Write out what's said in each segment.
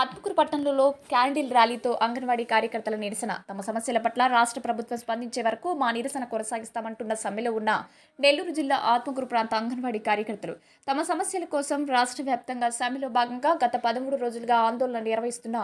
ఆత్మకూరు పట్టణంలో క్యాండిల్ ర్యాలీతో అంగన్వాడీ కార్యకర్తల నిరసన. తమ సమస్యల పట్ల రాష్ట్ర ప్రభుత్వం స్పందించే వరకు మా నిరసన కొనసాగిస్తామంటున్న సమ్మెలో ఉన్న నెల్లూరు జిల్లా ఆత్మకూరు ప్రాంత అంగన్వాడీ కార్యకర్తలు. తమ సమస్యల కోసం రాష్ట్ర వ్యాప్తంగా సమ్మెలో భాగంగా గత పదమూడు రోజులుగా ఆందోళన నిర్వహిస్తున్న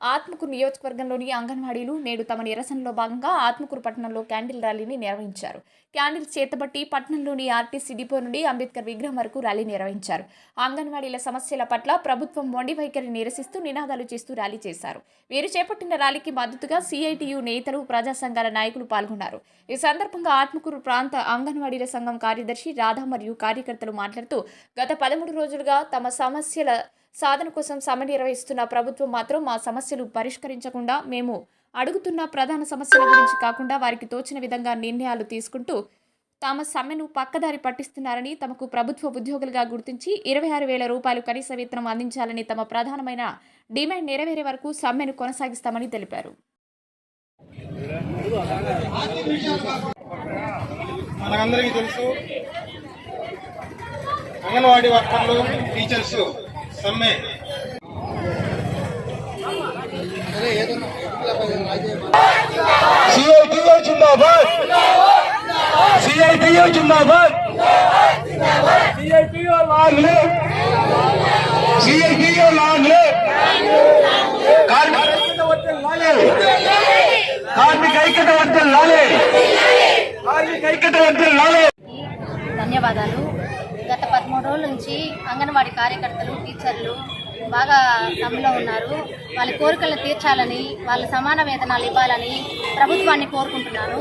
ఆత్మకూరు నియోజకవర్గంలోని అంగన్వాడీలు నేడు తమ నిరసనలో భాగంగా ఆత్మకూరు పట్టణంలో క్యాండిల్ ర్యాలీని నిర్వహించారు. క్యాండిల్ చేతబట్టి పట్టణంలోని ఆర్టీసీ డిపో నుండి అంబేద్కర్ విగ్రహం వరకు ర్యాలీ నిర్వహించారు. అంగన్వాడీల సమస్యల పట్ల ప్రభుత్వం మొండి వైఖరి నిరసిస్తూ నినాదాలు చేస్తూ ర్యాలీ చేశారు. వీరు చేపట్టిన ర్యాలీకి మద్దతుగా సిఐటియు నేతలు ప్రజా సంఘాల నాయకులు పాల్గొన్నారు. ఈ సందర్భంగా ఆత్మకూరు ప్రాంత అంగన్వాడీల సంఘం కార్యదర్శి రాధా మరియు కార్యకర్తలు మాట్లాడుతూ గత పదమూడు రోజులుగా తమ సమస్యల సాధన కోసం సమ్మె నిర్వహిస్తున్న ప్రభుత్వం మాత్రం మా సమస్యలు పరిష్కరించకుండా మేము అడుగుతున్న ప్రధాన సమస్యల గురించి కాకుండా వారికి తోచిన విధంగా నిర్ణయాలు తీసుకుంటూ తమ సమ్మెను పక్కదారి పట్టిస్తున్నారని తమకు ప్రభుత్వ ఉద్యోగులుగా గుర్తించి ఇరవై ఆరు వేల రూపాయలు కనీస వేతనం అందించాలని తమ ప్రధానమైన డిమాండ్ నెరవేరే వరకు సమ్మెను కొనసాగిస్తామని తెలిపారు. మనకందరికీ తెలుసు అంగన్వాడీ వర్కర్లు టీచర్స్ సమ్మె సిఐటిఓ జిందాబాద్ సిఐటిఓ జిందాబాద్ CITU long live CITU long live కార్మిక ఐక్యత వర్ధిల్లాలి కార్మిక ఐక్యత వర్ధిల్లాలి కార్మిక ఐక్యత వర్ధిల్లాలి ధన్యవాదాలు గత పదమూడు రోజుల నుంచి అంగన్వాడీ కార్యకర్తలు టీచర్లు బాగా సమ్మెలో ఉన్నారు. వాళ్ళ కోరికలను తీర్చాలని వాళ్ళ సమాన వేతనాలు ఇవ్వాలని ప్రభుత్వాన్ని కోరుకుంటున్నాను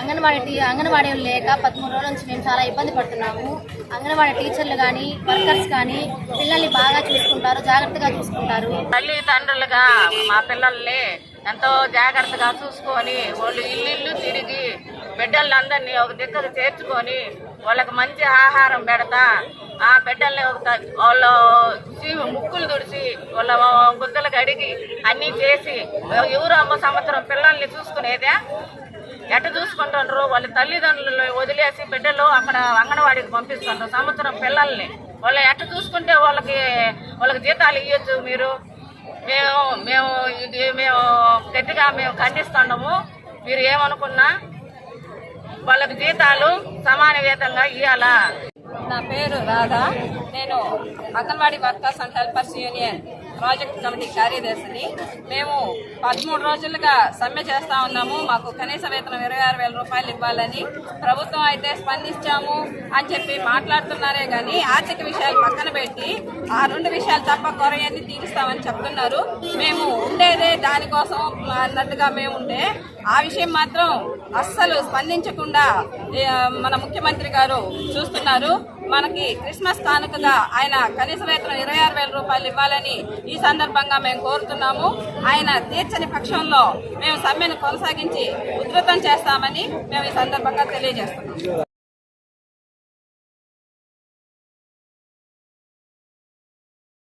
అంగన్వాడీ టీ అంగన్వాడీ లేక పదమూడు రోజుల నుంచి మేము చాలా ఇబ్బంది పడుతున్నాము. అంగన్వాడీ టీచర్లు కానీ వర్కర్స్ కానీ పిల్లల్ని బాగా చూసుకుంటారు జాగ్రత్తగా చూసుకుంటారు. తల్లి తండ్రులుగా మా పిల్లల్ని ఎంతో జాగ్రత్తగా చూసుకొని వాళ్ళు ఇల్లు ఇల్లు తిరిగి బిడ్డలందరినీ ఒక దిక్కకు చేర్చుకొని వాళ్ళకి మంచి ఆహారం పెడతా ఆ బిడ్డల్ని ఒక వాళ్ళ ముక్కులు తుడిచి వాళ్ళ గుద్దలు కడిగి అన్నీ చేసి ఎవరు అమ్మ సంవత్సరం పిల్లల్ని చూసుకునేదే ఎట్ట చూసుకుంటుండ్రు? వాళ్ళ తల్లిదండ్రులు వదిలేసి బిడ్డలు అక్కడ అంగన్వాడికి పంపిస్తుండ్రు. సంవత్సరం పిల్లల్ని. వాళ్ళు ఎట్ట చూసుకుంటే వాళ్ళకి వాళ్ళకి జీతాలు ఇవ్వచ్చు మీరు. మేము మేము ఇది మేము గట్టిగా మేము ఖండిస్తున్నాము. మీరు ఏమనుకున్నా వాళ్ళకి జీతాలు సమాన వేతంగా ఇవ్వాలా నా పేరు రాధా. నేను anganwadi workers and helpers union. Project committee కార్యదర్శిని. మేము పదమూడు రోజులుగా సమ్మె చేస్తా ఉన్నాము. మాకు కనీస వేతనం ఇరవై ఆరు వేల రూపాయలు ఇవ్వాలని ప్రభుత్వం అయితే స్పందించాము అని చెప్పి మాట్లాడుతున్నారే కానీ ఆర్థిక విషయాలు పక్కన పెట్టి ఆ రెండు విషయాలు తప్ప కొరయన్ని తీరుస్తామని చెప్తున్నారు. మేము ఉండేదే దానికోసం అన్నట్టుగా మేము ఉంటే ఆ విషయం మాత్రం అస్సలు స్పందించకుండా మన ముఖ్యమంత్రి గారు చూస్తున్నారు. మనకి క్రిస్మస్ కానుకగా ఆయన కనీస వేతనం ఇరవై ఆరు వేల రూపాయలు ఇవ్వాలని ఈ సందర్భంగా మేము కోరుతున్నాము. ఆయన తీర్చని పక్షంలో మేము సమ్మెను కొనసాగించి ఉధృతం చేస్తామని మేము ఈ సందర్భంగా తెలియజేస్తున్నాం.